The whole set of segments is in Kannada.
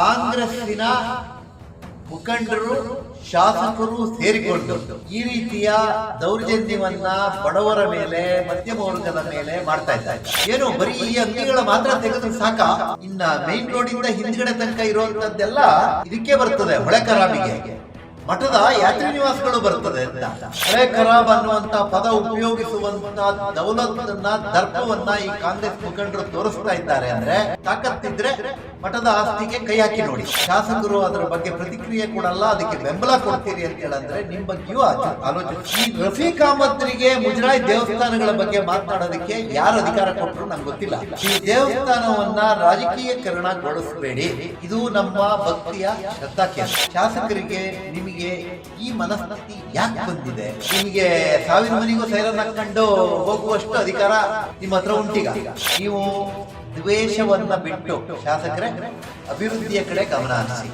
ಕಾಂಗ್ರೆಸ್ಸಿನ ಮುಖಂಡರು, ಶಾಸಕರು ಸೇರಿಕೊಂಡು ಈ ರೀತಿಯ ದೌರ್ಜನ್ಯವನ್ನ ಬಡವರ ಮೇಲೆ, ಮಧ್ಯಮ ವರ್ಗದ ಮೇಲೆ ಮಾಡ್ತಾ ಇದ್ದಾರೆ. ಏನು, ಬರೀ ಈ ಅಂಗಿಗಳ ಮಾತ್ರ ತೆಗೆದ್ರೆ ಸಾಕ? ಇನ್ನ ಮೇನ್ ರೋಡ್ ಇಂದ ಹಿಂದ್ಗಡೆ ತನಕ ಇರುವಂತದ್ದೆಲ್ಲ ಇದಕ್ಕೆ ಬರ್ತದೆ ಹೊಳೆ ಖರಾಬಿಗೆ ಮಠದ ಯಾತ್ರಿ ನಿವಾಸಗಳು ಬರ್ತದೆ ಅಂತ. ಹಳೆ ಖರಾಬ್ ಅನ್ನುವಂತ ಪದ ಉಪಯೋಗಿಸುವಂತ ದೌಲತ್ನ ದರ್ಪವನ್ನ ಈ ಕಾಂಗ್ರೆಸ್ ಮುಖಂಡರು ತೋರಿಸ್ತಾ ಇದ್ದಾರೆ ಅಂದ್ರೆ ತಾಕತ್ತಿದ್ರೆ ಮಠದ ಆಸ್ತಿಗೆ ಕೈ ಹಾಕಿ ನೋಡಿ. ಶಾಸಕರು ಅದರ ಬಗ್ಗೆ ಪ್ರತಿಕ್ರಿಯೆ ಕೊಡಲ್ಲ, ಅದಕ್ಕೆ ಬೆಂಬಲ ಕೊಡ್ತೀರಿ ಅಂತ ಹೇಳಂದ್ರೆ ನಿಮ್ ಬಗ್ಗೆಯೂ ಈ ರಫೀಕ್ ಅಹಮದ್ರಿಗೆ ಮುಜರಾಯಿ ದೇವಸ್ಥಾನಗಳ ಬಗ್ಗೆ ಮಾತನಾಡೋದಕ್ಕೆ ಯಾರು ಅಧಿಕಾರ ಕೊಟ್ಟರು ನಂಗೆ ಗೊತ್ತಿಲ್ಲ. ಈ ದೇವಸ್ಥಾನವನ್ನ ರಾಜಕೀಯಕರಣಗೊಳಿಸಬೇಡಿ. ಇದು ನಮ್ಮ ಭಕ್ತಿಯ ಶ್ರದ್ಧಾ ಕೇಂದ್ರ. ಶಾಸಕರಿಗೆ ನಿಮಗೆ ಈ ಮನಸ್ಥಿತಿ ಯಾಕೆ ಬಂದಿದೆ? ನಿಮಗೆ ಸಾವಿರ ಮನೆಗೂ ಸೈರನ್ ಕಂಡು ಹೋಗುವಷ್ಟು ಅಧಿಕಾರ ನಿಮ್ಮ ಹತ್ರ ಉಂಟೀಗ. ನೀವು ದ್ವೇಷವನ್ನ ಬಿಟ್ಟು ಶಾಸಕರೇ, ಅಭಿವೃದ್ಧಿಯ ಕಡೆ ಗಮನ ಹರಿಸಿ.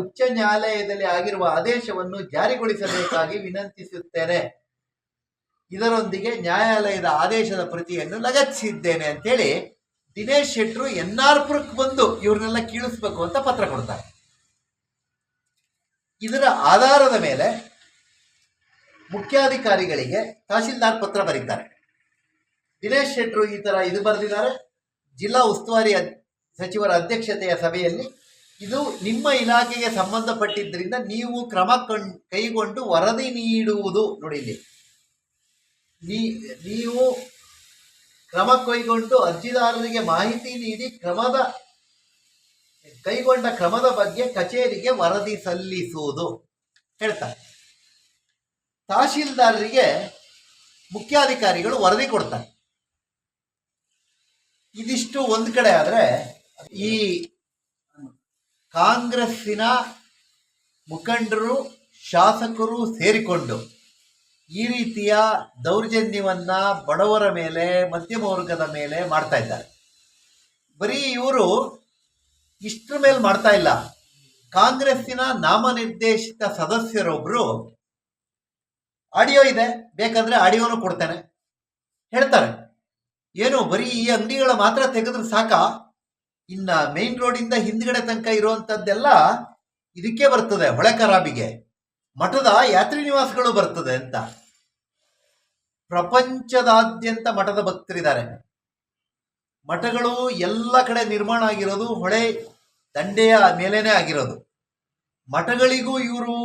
ಉಚ್ಚ ನ್ಯಾಯಾಲಯದಲ್ಲಿ ಆಗಿರುವ ಆದೇಶವನ್ನು ಜಾರಿಗೊಳಿಸಬೇಕಾಗಿ ವಿನಂತಿಸುತ್ತೇನೆ. ಇದರೊಂದಿಗೆ ನ್ಯಾಯಾಲಯದ ಆದೇಶದ ಪ್ರತಿಯನ್ನು ಲಗತ್ತಿಸಿದ್ದೇನೆ ಅಂತೇಳಿ ದಿನೇಶ್ ಶೆಟ್ರು ಎನ್ ಆರ್ ಪುರಕ್ಕೆ ಬಂದು ಇವ್ರನ್ನೆಲ್ಲ ಕೀಳಿಸ್ಬೇಕು ಅಂತ ಪತ್ರ ಕೊಡ್ತಾರೆ. ಇದರ ಆಧಾರದ ಮೇಲೆ ಮುಖ್ಯಾಧಿಕಾರಿಗಳಿಗೆ ತಹಶೀಲ್ದಾರ್ ಪತ್ರ ಬರೀತಾರೆ. ದಿನೇಶ್ ಶೆಟ್ರು ಈ ತರ ಇದು ಬರೆದಿದ್ದಾರೆ. ಜಿಲ್ಲಾ ಉಸ್ತುವಾರಿ ಸಚಿವರ ಅಧ್ಯಕ್ಷತೆಯ ಸಭೆಯಲ್ಲಿ ಇದು ನಿಮ್ಮ ಇಲಾಖೆಗೆ ಸಂಬಂಧಪಟ್ಟಿದ್ದರಿಂದ ನೀವು ಕ್ರಮ ಕಣ್- ಕೈಗೊಂಡು ವರದಿ ನೀಡುವುದು ನೋಡಿ ಇಲ್ಲಿ. ನೀವು ಕ್ರಮ ಕೈಗೊಂಡು ಅರ್ಜಿದಾರರಿಗೆ ಮಾಹಿತಿ ನೀಡಿ ಕ್ರಮದ ಕೈಗೊಂಡ ಕ್ರಮದ ಬಗ್ಗೆ ಕಚೇರಿಗೆ ವರದಿ ಸಲ್ಲಿಸುವುದು ಹೇಳ್ತಾರೆ ತಹಶೀಲ್ದಾರರಿಗೆ ಮುಖ್ಯಾಧಿಕಾರಿಗಳು ವರದಿ ಕೊಡ್ತಾರೆ. ಇದಿಷ್ಟು ಒಂದು ಕಡೆ ಆದರೆ ಈ ಕಾಂಗ್ರೆಸ್ಸಿನ ಮುಖಂಡರು ಶಾಸಕರು ಸೇರಿಕೊಂಡು ಈ ರೀತಿಯ ದೌರ್ಜನ್ಯವನ್ನ ಬಡವರ ಮೇಲೆ, ಮಧ್ಯಮ ವರ್ಗದ ಮೇಲೆ ಮಾಡ್ತಾ ಇದ್ದಾರೆ. ಬರೀ ಇವರು ಇಷ್ಟರ ಮೇಲೆ ಮಾಡ್ತಾ ಇಲ್ಲ. ಕಾಂಗ್ರೆಸ್ಸಿನ ನಾಮನಿರ್ದೇಶಿತ ಸದಸ್ಯರೊಬ್ರು ಆಡಿಯೋ ಇದೆ, ಬೇಕಂದ್ರೆ ಆಡಿಯೋನು ಕೊಡ್ತೇನೆ. ಹೇಳ್ತಾರೆ. ಏನು, ಬರೀ ಈ ಅಂಗಡಿಗಳ ಮಾತ್ರ ತೆಗೆದ್ರೆ ಸಾಕ? ಇನ್ನ ಮೇನ್ ರೋಡ್ ಇಂದ ಹಿಂದ್ಗಡೆ ತನಕ ಇರುವಂತದ್ದೆಲ್ಲ ಇದಕ್ಕೆ ಬರ್ತದೆ, ಹೊಳೆ ಕರಾಬಿಗೆ. ಮಠದ ಯಾತ್ರಿ ನಿವಾಸಗಳು ಬರ್ತದೆ ಅಂತ. ಪ್ರಪಂಚದಾದ್ಯಂತ ಮಠದ ಭಕ್ತರಿದ್ದಾರೆ. ಮಠಗಳು ಎಲ್ಲ ಕಡೆ ನಿರ್ಮಾಣ ಆಗಿರೋದು ಹೊಳೆ ದಂಡೆಯ ಮೇಲೇನೆ ಆಗಿರೋದು. ಮಠಗಳಿಗೂ ಇವರು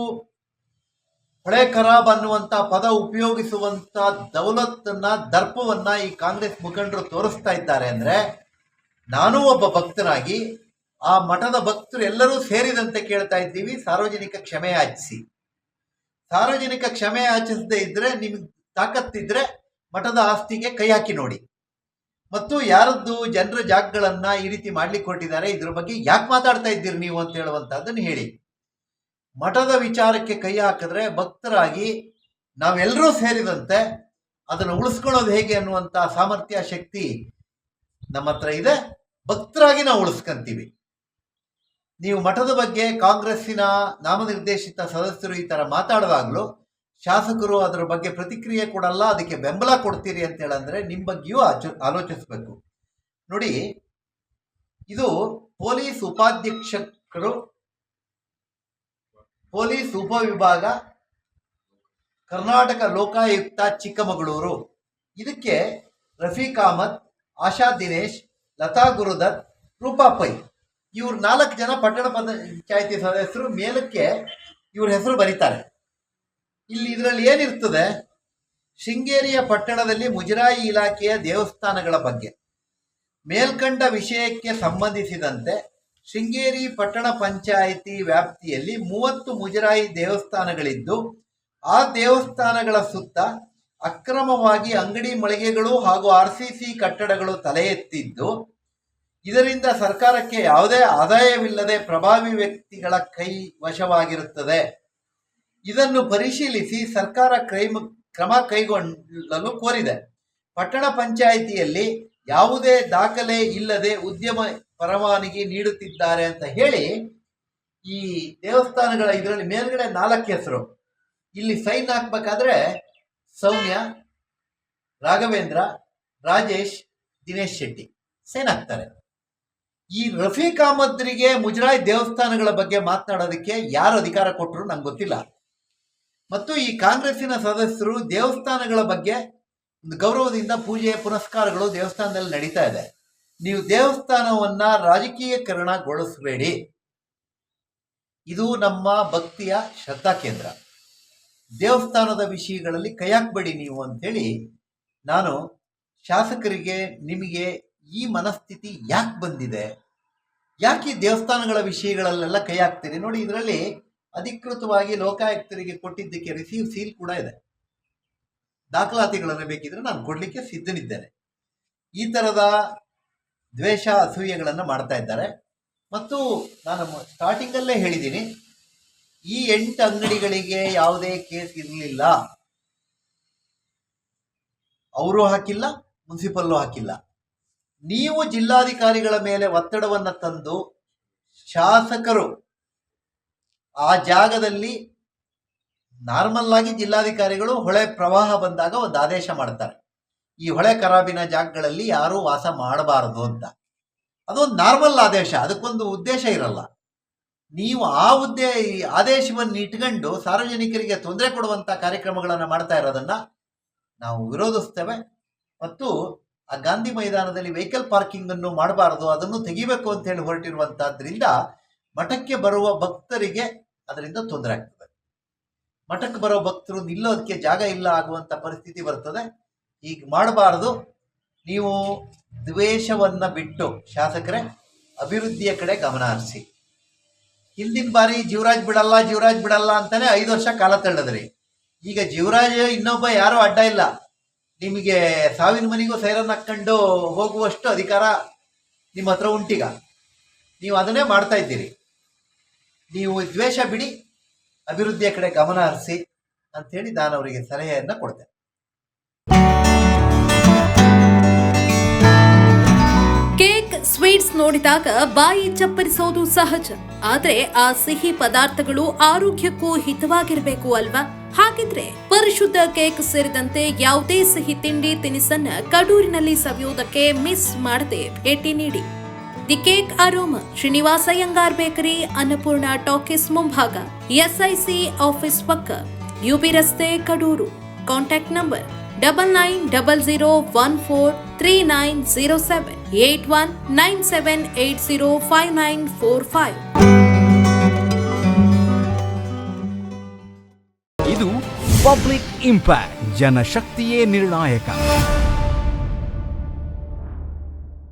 ಹೊಳೆ ಖರಾಬ್ ಅನ್ನುವಂತ ಪದ ಉಪಯೋಗಿಸುವಂತ ದೌಲತ್ತನ್ನ, ದರ್ಪವನ್ನ ಈ ಕಾಂಗ್ರೆಸ್ ಮುಖಂಡರು ತೋರಿಸ್ತಾ ಇದ್ದಾರೆ ಅಂದ್ರೆ ನಾನೂ ಒಬ್ಬ ಭಕ್ತನಾಗಿ ಆ ಮಠದ ಭಕ್ತರು ಎಲ್ಲರೂ ಸೇರಿದಂತೆ ಕೇಳ್ತಾ ಇದ್ದೀವಿ, ಸಾರ್ವಜನಿಕ ಕ್ಷಮೆ ಯಾಚಿಸಿ ಸಾರ್ವಜನಿಕ ಕ್ಷಮೆ ಯಾಚಿಸದೇ ಇದ್ರೆ ನಿಮ್ಗೆ ತಾಕತ್ತಿದ್ರೆ ಮಠದ ಆಸ್ತಿಗೆ ಕೈ ಹಾಕಿ ನೋಡಿ. ಮತ್ತು ಯಾರದ್ದು ಜನರ ಜಾಗಗಳನ್ನ ಈ ರೀತಿ ಮಾಡ್ಲಿಕ್ಕೆ ಕೊಟ್ಟಿದ್ದಾರೆ ಇದ್ರ ಬಗ್ಗೆ ಯಾಕೆ ಮಾತಾಡ್ತಾ ಇದ್ದೀರಿ ನೀವು ಅಂತ ಹೇಳುವಂತಹದ್ದನ್ನು ಹೇಳಿ. ಮಠದ ವಿಚಾರಕ್ಕೆ ಕೈ ಹಾಕಿದ್ರೆ ಭಕ್ತರಾಗಿ ನಾವೆಲ್ಲರೂ ಸೇರಿದಂತೆ ಅದನ್ನು ಉಳಿಸ್ಕೊಳ್ಳೋದು ಹೇಗೆ ಅನ್ನುವಂತ ಸಾಮರ್ಥ್ಯ, ಶಕ್ತಿ ನಮ್ಮ ಹತ್ರ ಇದೆ. ಭಕ್ತರಾಗಿ ನಾವು ಉಳಿಸ್ಕೊಂತೀವಿ. ನೀವು ಮಠದ ಬಗ್ಗೆ ಕಾಂಗ್ರೆಸ್ಸಿನ ನಾಮನಿರ್ದೇಶಿತ ಸದಸ್ಯರು ಈ ತರ ಮಾತಾಡುವಾಗಲೂ ಶಾಸಕರು ಅದರ ಬಗ್ಗೆ ಪ್ರತಿಕ್ರಿಯೆ ಕೊಡಲ್ಲ, ಅದಕ್ಕೆ ಬೆಂಬಲ ಕೊಡ್ತೀರಿ ಅಂತ ಹೇಳಂದ್ರೆ ನಿಮ್ಮ ಬಗ್ಗೆಯೂ ಆಚು, ಆಲೋಚಿಸಬೇಕು. ನೋಡಿ, ಇದು ಪೊಲೀಸ್ ಉಪಾಧ್ಯಕ್ಷಕರು ಪೊಲೀಸ್ ಉಪವಿಭಾಗ, ಕರ್ನಾಟಕ ಲೋಕಾಯುಕ್ತ ಚಿಕ್ಕಮಗಳೂರು. ಇದಕ್ಕೆ ರಫೀಕ್ ಅಹಮದ್, ಆಶಾ ದಿನೇಶ್, ಲತಾ ಗುರುದತ್, ರೂಪಾ ಪೈ. ಇವ್ರು ನಾಲ್ಕು ಜನ ಪಟ್ಟಣ ಪಂಚಾಯತಿ ಸದಸ್ಯರು ಮೇಲಕ್ಕೆ ಇವ್ರ ಹೆಸರು ಬರೀತಾರೆ. ಇಲ್ಲಿ ಇದರಲ್ಲಿ ಏನಿರ್ತದೆ? ಶೃಂಗೇರಿಯ ಪಟ್ಟಣದಲ್ಲಿ ಮುಜರಾಯಿ ಇಲಾಖೆಯ ದೇವಸ್ಥಾನಗಳ ಬಗ್ಗೆ. ಮೇಲ್ಕಂಡ ವಿಷಯಕ್ಕೆ ಸಂಬಂಧಿಸಿದಂತೆ ಶೃಂಗೇರಿ ಪಟ್ಟಣ ಪಂಚಾಯಿತಿ ವ್ಯಾಪ್ತಿಯಲ್ಲಿ ಮೂವತ್ತು ಮುಜರಾಯಿ ದೇವಸ್ಥಾನಗಳಿದ್ದು, ಆ ದೇವಸ್ಥಾನಗಳ ಸುತ್ತ ಅಕ್ರಮವಾಗಿ ಅಂಗಡಿ ಮಳಿಗೆಗಳು ಹಾಗೂ ಆರ್ ಸಿ ಸಿ ಕಟ್ಟಡಗಳು ತಲೆ ಎತ್ತಿದ್ದು ಇದರಿಂದ ಸರ್ಕಾರಕ್ಕೆ ಯಾವುದೇ ಆದಾಯವಿಲ್ಲದೆ ಪ್ರಭಾವಿ ವ್ಯಕ್ತಿಗಳ ಕೈ ವಶವಾಗಿರುತ್ತದೆ. ಇದನ್ನು ಪರಿಶೀಲಿಸಿ ಸರ್ಕಾರ ಕ್ರೈಮ್, ಕ್ರಮ ಕೈಗೊಳ್ಳಲು ಕೋರಿದೆ. ಪಟ್ಟಣ ಪಂಚಾಯಿತಿಯಲ್ಲಿ ಯಾವುದೇ ದಾಖಲೆ ಇಲ್ಲದೆ ಉದ್ಯಮ ಪರವಾನಗಿ ನೀಡುತ್ತಿದ್ದಾರೆ ಅಂತ ಹೇಳಿ ಈ ದೇವಸ್ಥಾನಗಳ ಇದರಲ್ಲಿ ಮೇಲ್ಗಡೆ ನಾಲ್ಕು ಹೆಸರು. ಇಲ್ಲಿ ಸೈನ್ ಹಾಕ್ಬೇಕಾದ್ರೆ ಸೌಮ್ಯ, ರಾಘವೇಂದ್ರ, ರಾಜೇಶ್, ದಿನೇಶ್ ಶೆಟ್ಟಿ ಸೈನ್ ಹಾಕ್ತಾರೆ. ಈ ರಫೀಕ್ ಅಹಮದ್ರಿಗೆ ಮುಜರಾಯಿ ದೇವಸ್ಥಾನಗಳ ಬಗ್ಗೆ ಮಾತನಾಡೋದಕ್ಕೆ ಯಾರು ಅಧಿಕಾರ ಕೊಟ್ಟರು ನಂಗೆ ಗೊತ್ತಿಲ್ಲ. ಮತ್ತು ಈ ಕಾಂಗ್ರೆಸ್ಸಿನ ಸದಸ್ಯರು ದೇವಸ್ಥಾನಗಳ ಬಗ್ಗೆ ಗೌರವದಿಂದ ಪೂಜೆಯ ಪುನಸ್ಕಾರಗಳು ದೇವಸ್ಥಾನದಲ್ಲಿ ನಡೀತಾ ಇದೆ. ನೀವು ದೇವಸ್ಥಾನವನ್ನ ರಾಜಕೀಯಕರಣಗೊಳಿಸಬೇಡಿ. ಇದು ನಮ್ಮ ಭಕ್ತಿಯ ಶ್ರದ್ಧಾ ಕೇಂದ್ರ. ದೇವಸ್ಥಾನದ ವಿಷಯಗಳಲ್ಲಿ ಕೈ ಹಾಕಬೇಡಿ ನೀವು ಅಂತೇಳಿ ನಾನು ಶಾಸಕರಿಗೆ ನಿಮಗೆ ಈ ಮನಸ್ಥಿತಿ ಯಾಕೆ ಬಂದಿದೆ? ಯಾಕೆ ದೇವಸ್ಥಾನಗಳ ವಿಷಯಗಳಲ್ಲೆಲ್ಲ ಕೈ ಹಾಕ್ತೀರಿ? ನೋಡಿ, ಇದರಲ್ಲಿ ಅಧಿಕೃತವಾಗಿ ಲೋಕಾಯುಕ್ತರಿಗೆ ಕೊಟ್ಟಿದ್ದಕ್ಕೆ ರಿಸೀವ್ ಸೀಲ್ ಕೂಡ ಇದೆ. ದಾಖಲಾತಿಗಳನ್ನು ಬೇಕಿದ್ರೆ ನಾನು ಕೊಡಲಿಕ್ಕೆ ಸಿದ್ಧನಿದ್ದೇನೆ. ಈ ಥರದ ದ್ವೇಷ, ಅಸೂಯೆಗಳನ್ನು ಮಾಡ್ತಾ ಇದ್ದಾರೆ. ಮತ್ತು ನಾನು ಸ್ಟಾರ್ಟಿಂಗಲ್ಲೇ ಹೇಳಿದ್ದೀನಿ, ಈ ಎಂಟು ಅಂಗಡಿಗಳಿಗೆ ಯಾವುದೇ ಕೇಸ್ ಇರಲಿಲ್ಲ. ಅವರು ಹಾಕಿಲ್ಲ, ಮುನ್ಸಿಪಲ್ಲು ಹಾಕಿಲ್ಲ. ನೀವು ಜಿಲ್ಲಾಧಿಕಾರಿಗಳ ಮೇಲೆ ಒತ್ತಡವನ್ನು ತಂದು ಶಾಸಕರು ಆ ಜಾಗದಲ್ಲಿ ನಾರ್ಮಲ್ ಆಗಿ ಜಿಲ್ಲಾಧಿಕಾರಿಗಳು ಹೊಳೆ ಪ್ರವಾಹ ಬಂದಾಗ ಒಂದು ಆದೇಶ ಮಾಡ್ತಾರೆ. ಈ ಹೊಳೆ ಕರಾಬಿನ ಜಾಗಗಳಲ್ಲಿ ಯಾರೂ ವಾಸ ಮಾಡಬಾರದು ಅಂತ. ಅದೊಂದು ನಾರ್ಮಲ್ ಆದೇಶ, ಅದಕ್ಕೊಂದು ಉದ್ದೇಶ ಇರಲ್ಲ. ನೀವು ಆ ಉದ್ದೇ ಆದೇಶವನ್ನು ಇಟ್ಕೊಂಡು ಸಾರ್ವಜನಿಕರಿಗೆ ತೊಂದರೆ ಕೊಡುವಂಥ ಕಾರ್ಯಕ್ರಮಗಳನ್ನು ಮಾಡ್ತಾ ಇರೋದನ್ನ ನಾವು ವಿರೋಧಿಸ್ತೇವೆ. ಮತ್ತು ಆ ಗಾಂಧಿ ಮೈದಾನದಲ್ಲಿ ವೆಹಿಕಲ್ ಪಾರ್ಕಿಂಗ್ ಅನ್ನು ಮಾಡಬಾರದು, ಅದನ್ನು ತೆಗಿಬೇಕು ಅಂತ ಹೇಳಿ ಹೊರಟಿರುವಂತಹದ್ರಿಂದ ಮಠಕ್ಕೆ ಬರುವ ಭಕ್ತರಿಗೆ ಅದರಿಂದ ತೊಂದರೆ ಆಗ್ತದೆ. ಮಠಕ್ಕೆ ಬರೋ ಭಕ್ತರು ನಿಲ್ಲೋದಕ್ಕೆ ಜಾಗ ಇಲ್ಲ ಆಗುವಂತ ಪರಿಸ್ಥಿತಿ ಬರ್ತದೆ. ಈಗ ಮಾಡಬಾರದು. ನೀವು ದ್ವೇಷವನ್ನ ಬಿಟ್ಟು ಶಾಸಕರೇ, ಅಭಿವೃದ್ಧಿಯ ಕಡೆ ಗಮನ ಹರಿಸಿ. ಹಿಂದಿನ ಬಾರಿ ಜೀವರಾಜ್ ಬಿಡಲ್ಲ ಜೀವರಾಜ್ ಬಿಡಲ್ಲ ಅಂತಾನೆ ಐದು ವರ್ಷ ಕಾಲ ತಳ್ಳದ್ರಿ. ಈಗ ಜೀವರಾಜ್ ಇನ್ನೊಬ್ಬ ಯಾರೂ ಅಡ್ಡ ಇಲ್ಲ. ನಿಮಗೆ ಸಾವಿನ ಮನೆಗೂ ಸೈರನ್ ಹಾಕ್ಕೊಂಡು ಹೋಗುವಷ್ಟು ಅಧಿಕಾರ ನಿಮ್ಮ ಹತ್ರ ಉಂಟೀಗ. ನೀವು ಅದನ್ನೇ ಮಾಡ್ತಾ ಇದ್ದೀರಿ. ನೀವು ದ್ವೇಷ ಬಿಡಿ, ಅಭಿವೃದ್ಧಿಯ ಕಡೆ ಗಮನ ಹರಿಸಿ ಅಂತೇಳಿ ನಾನು ಅವರಿಗೆ ಸಲಹೆಯನ್ನು ಕೊಡ್ತೇನೆ. ಕೇಕ್, ಸ್ವೀಟ್ಸ್ ನೋಡಿದಾಗ ಬಾಯಿ ಚಪ್ಪರಿಸೋದು ಸಹಜ. ಆದ್ರೆ ಆ ಸಿಹಿ ಪದಾರ್ಥಗಳು ಆರೋಗ್ಯಕ್ಕೂ ಹಿತವಾಗಿರಬೇಕು ಅಲ್ವಾ? ಹಾಗಿದ್ರೆ ಪರಿಶುದ್ಧ ಕೇಕ್ ಸೇರಿದಂತೆ ಯಾವುದೇ ಸಿಹಿ ತಿಂಡಿ ತಿನಿಸನ್ನ ಕಡೂರಿನಲ್ಲಿ ಸವಿಯೋದಕ್ಕೆ ಮಿಸ್ ಮಾಡದೆ ಭೇಟಿ ನೀಡಿ. the cake aroma Srinivasa Iyengar bakery Annapurna talkies ಮುಂಭಾಗ ಎಸ್ಐಸಿ ಆಫೀಸ್ ಪಕ್ಕ ಯುಬಿ ರಸ್ತೆ Kadur contact number double nine double zero one four three nine zero seven eight one nine seven eight zero five nine four five ಇದು ಪಬ್ಲಿಕ್ ಇಂಪ್ಯಾಕ್ಟ್ ಜನಶಕ್ತಿಯೇ ನಿರ್ಣಾಯಕ